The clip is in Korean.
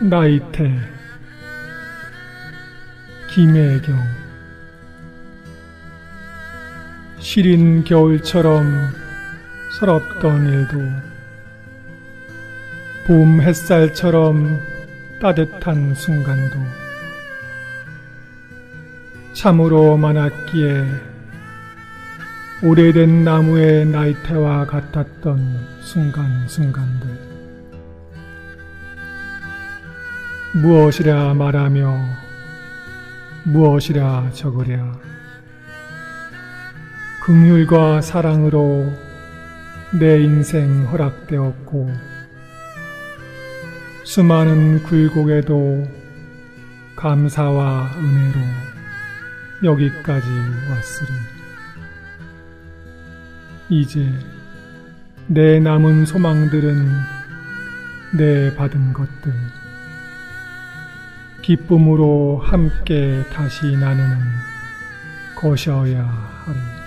나이테 김혜경. 시린 겨울처럼 서럽던 일도 봄 햇살처럼 따뜻한 순간도 참으로 많았기에 오래된 나무의 나이테와 같았던 순간순간들 무엇이라 말하며 무엇이라 적으랴. 긍휼과 사랑으로 내 인생 허락되었고 수많은 굴곡에도 감사와 은혜로 여기까지 왔으리. 이제 내 남은 소망들은 내 받은 것들 기쁨으로 함께 다시 나누는 것이어야 하리.